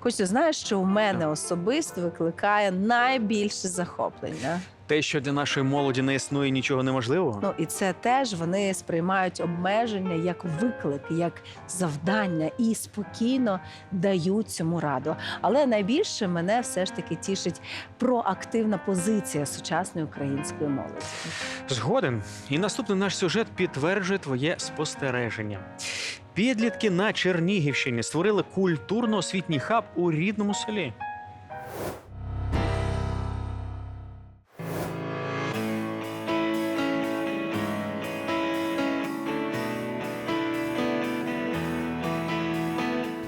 Костя, знаєш, що у мене особисто викликає найбільше захоплення. Те, що для нашої молоді не існує нічого неможливого. Ну і це теж вони сприймають обмеження як виклик, як завдання і спокійно дають цьому раду. Але найбільше мене все ж таки тішить проактивна позиція сучасної української молоді. Згоден. І наступний наш сюжет підтверджує твоє спостереження. Підлітки на Чернігівщині створили культурно-освітній хаб у рідному селі.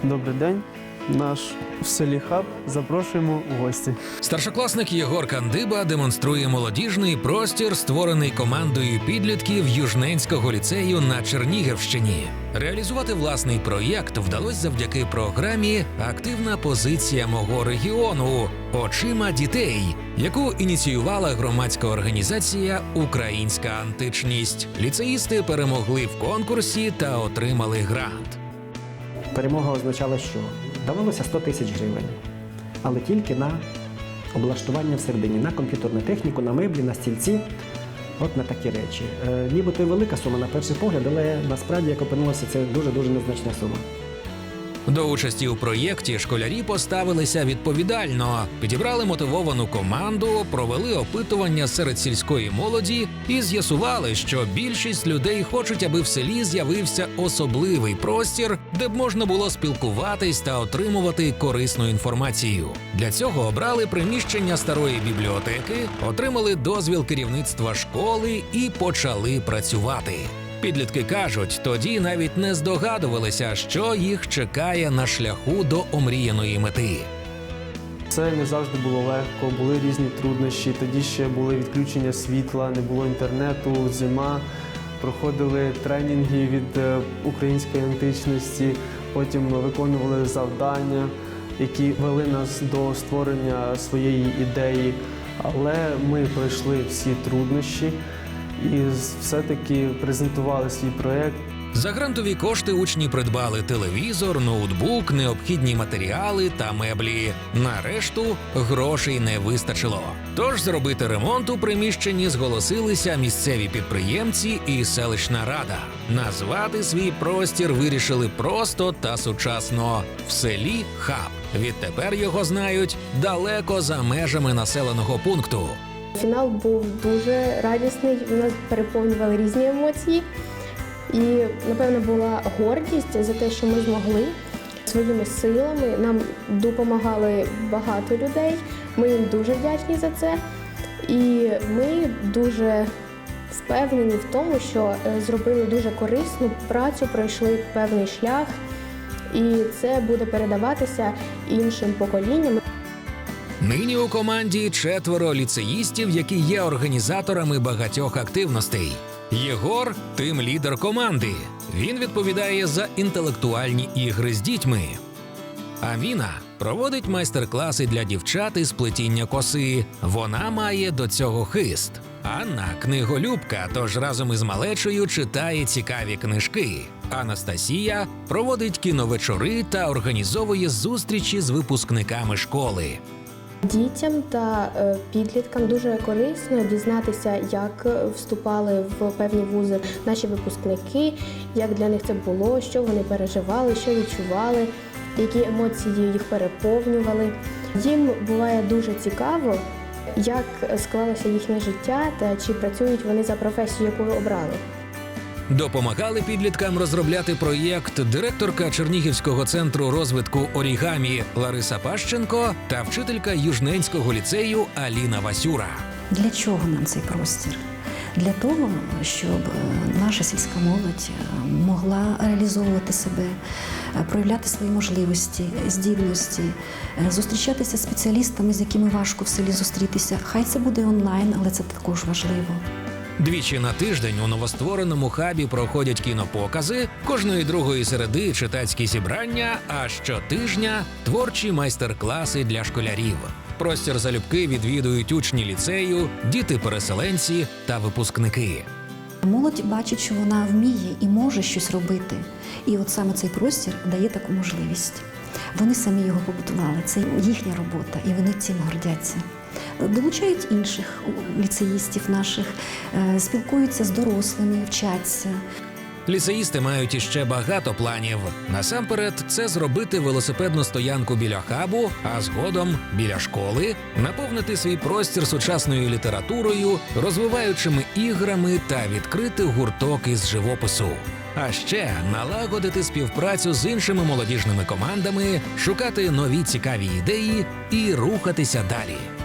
Добрий день. Наш в селі хаб. Запрошуємо в гості. Старшокласник Єгор Кандиба демонструє молодіжний простір, створений командою підлітків Южненського ліцею на Чернігівщині. Реалізувати власний проєкт вдалося завдяки програмі Активна позиція мого регіону очима дітей, яку ініціювала громадська організація Українська античність. Ліцеїсти перемогли в конкурсі та отримали грант. Перемога означала, що давалося 100 тисяч гривень, але тільки на облаштування всередині, на комп'ютерну техніку, на меблі, на стільці. От на такі речі. Е, нібито велика сума на перший погляд, але насправді, як опинилося, це дуже-дуже незначна сума. До участі у проєкті школярі поставилися відповідально, підібрали мотивовану команду, провели опитування серед сільської молоді і з'ясували, що більшість людей хочуть, аби в селі з'явився особливий простір, де б можна було спілкуватись та отримувати корисну інформацію. Для цього обрали приміщення старої бібліотеки, отримали дозвіл керівництва школи і почали працювати. Підлітки кажуть, тоді навіть не здогадувалися, що їх чекає на шляху до омріяної мети. Це не завжди було легко, були різні труднощі. Тоді ще були відключення світла, не було інтернету, зима. Проходили тренінги від е, української античності, потім виконували завдання, які вели нас до створення своєї ідеї. Але ми пройшли всі труднощі і все-таки презентували свій проєкт. За грантові кошти учні придбали телевізор, ноутбук, необхідні матеріали та меблі. На решту грошей не вистачило. Тож зробити ремонт у приміщенні зголосилися місцеві підприємці і селищна рада. Назвати свій простір вирішили просто та сучасно в селі хаб. Відтепер його знають далеко за межами населеного пункту. Фінал був дуже радісний. Нас переповнювали різні емоції. І, напевно, була гордість за те, що ми змогли своїми силами. Нам допомагали багато людей. Ми їм дуже вдячні за це. І ми дуже впевнені в тому, що е, зробили дуже корисну працю, пройшли певний шлях, і це буде передаватися іншим поколінням. Нині у команді четверо ліцеїстів, які є організаторами багатьох активностей. Єгор тим лідер команди. Він відповідає за інтелектуальні ігри з дітьми. Аміна проводить майстер-класи для дівчат із плетіння коси. Вона має до цього хист. Анна книголюбка, тож разом із малечою читає цікаві книжки. Анастасія проводить кіновечори та організовує зустрічі з випускниками школи. Дітям та е, підліткам дуже корисно дізнатися, як вступали в певні вузи наші випускники, як для них це було, що вони переживали, що відчували, які емоції їх переповнювали. Їм буває дуже цікаво, як склалося їхнє життя та чи працюють вони за професією, яку обрали. Допомагали підліткам розробляти проєкт директорка Чернігівського центру розвитку орігамі Лариса Пащенко та вчителька Южненського ліцею Аліна Васюра. Для чого нам цей простір? Для того, щоб е, наша сільська молодь е, могла реалізовувати себе, е, проявляти свої можливості, здібності, зустрічатися з спеціалістами, з якими важко в селі зустрітися. Хай це буде онлайн, але це також важливо. Двічі на тиждень у новоствореному хабі проходять кінопокази, кожної другої середи читацькі зібрання, а щотижня творчі майстер-класи для школярів. Простір залюбки відвідують учні ліцею, діти-переселенці та випускники. Молодь бачить, що вона вміє і може щось робити. І от саме цей простір дає таку можливість. Вони самі його побудували. Це їхня робота, і вони цим гордяться. Долучають інших ліцеїстів наших, е, спілкуються з дорослими, вчаться. Ліцеїсти мають іще багато планів. Насамперед, це зробити велосипедну стоянку біля хабу, а згодом біля школи, наповнити свій простір сучасною літературою, розвиваючими іграми та відкрити гурток із живопису. А ще налагодити співпрацю з іншими молодіжними командами, шукати нові цікаві ідеї і рухатися далі.